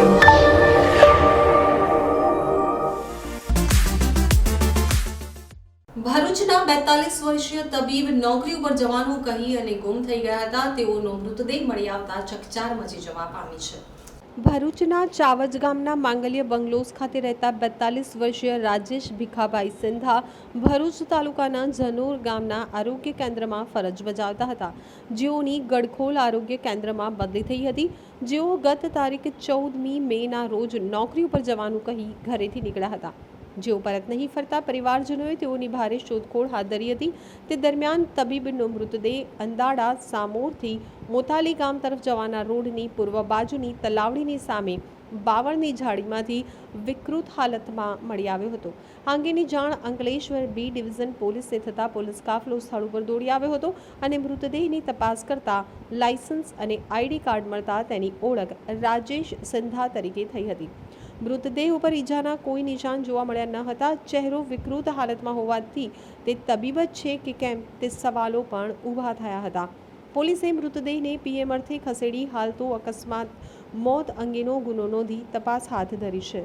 રહેજો ભરૂચના બેતાલીસ વર્ષીય તબીબ નોકરી ઉપર જવાનું કહી અને ગુમ થઈ ગયા હતા. તેઓનો મૃતદેહ મળી આવતા ચકચાર મચી જવા પામી છે. ભરૂચના ચાવજ ગામના માંગલ્ય બંગલોઝ ખાતે રહેતા બેતાલીસ વર્ષીય રાજેશ ભીખાભાઈ સિંધા ભરૂચ તાલુકાના જનોર ગામના આરોગ્ય કેન્દ્રમાં ફરજ બજાવતા હતા. જેઓની ગડખોલ આરોગ્ય કેન્દ્રમાં બદલી થઈ હતી. જેઓ ગત તારીખ ચૌદમી મેના રોજ નોકરી ઉપર જવાનું કહી ઘરેથી નીકળ્યા હતા. જેઓ પરત નહીં ફરતા પરિવારજનોએ તેઓની ભારે શોધખોળ હાથ ધરી હતી. તે દરમિયાન તબીબનો મૃતદેહ અંદાડા સામોરથી મોતાલી ગામ તરફ જવાના રોડની પૂર્વ બાજુની તલાવડીની સામે બાવળની ઝાડીમાંથી વિકૃત હાલતમાં મળી આવ્યો હતો. આ અંગેની જાણ અંકલેશ્વર બી ડિવિઝન પોલીસને થતાં પોલીસ કાફલો સ્થળ ઉપર દોડી આવ્યો હતો અને મૃતદેહની તપાસ કરતા લાયસન્સ અને આઈડી કાર્ડ મળતા તેની ઓળખ રાજેશ સિંધા તરીકે થઈ હતી. મૃતદેહ ઉપર ઈજાના કોઈ નિશાન જોવા મળ્યા ન હતા. ચહેરો વિકૃત હાલતમાં હોવાથી તે તબીબ જ છે કે કેમ તે સવાલો પણ ઊભા થયા હતા. પોલીસે મૃતદેહને પીએમ અર્થે ખસેડી, હાલ તો અકસ્માત, મોત અંગેનો ગુનો નોંધી તપાસ હાથ ધરી છે.